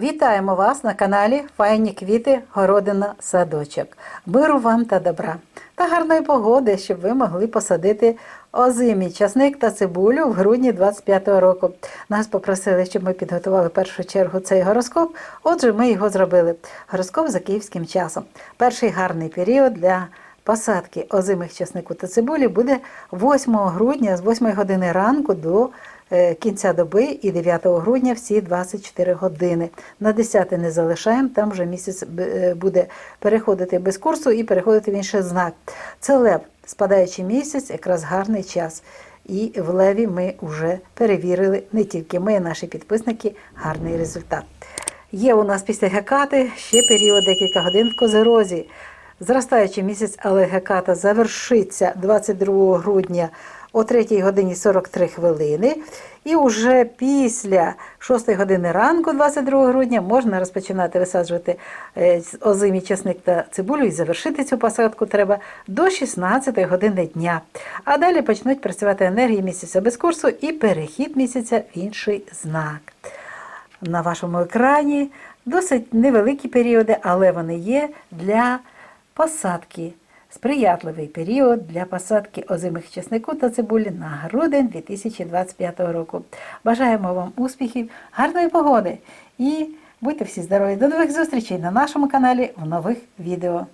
Вітаємо вас на каналі Файні квіти, городина, садочок. Миру вам та добра та гарної погоди, щоб ви могли посадити озимі часник та цибулю в грудні 25-го року. Нас попросили, щоб ми підготували першу чергу цей гороскоп. Отже, ми його зробили. Гороскоп за київським часом. Перший гарний період для посадки озимих часнику та цибулі буде 8 грудня з 8 години ранку до кінця доби і 9 грудня всі 24 години. На 10 не залишаємо, там вже місяць е, буде переходити без курсу і переходити в інший знак. Це лев, спадаючий місяць, якраз гарний час. І в леві ми вже перевірили не тільки ми, а наші підписники, гарний результат. Є у нас після гекати ще період декілька годин в Козерозі. Зростаючий місяць, але геката завершиться 22 грудня о 3 годині 43 хвилини. І вже після 6 години ранку, 22 грудня, можна розпочинати висаджувати е, озимі часник та цибулю і завершити цю посадку треба до 16 години дня. А далі почнуть працювати енергії місяця без курсу і перехід місяця в інший знак на вашому екрані. Досить невеликі періоди, але вони є для посадки. Сприятливий період для посадки озимих чеснику та цибулі на грудень 2025 року. Бажаємо вам успіхів, гарної погоди і будьте всі здорові. До нових зустрічей на нашому каналі в нових відео.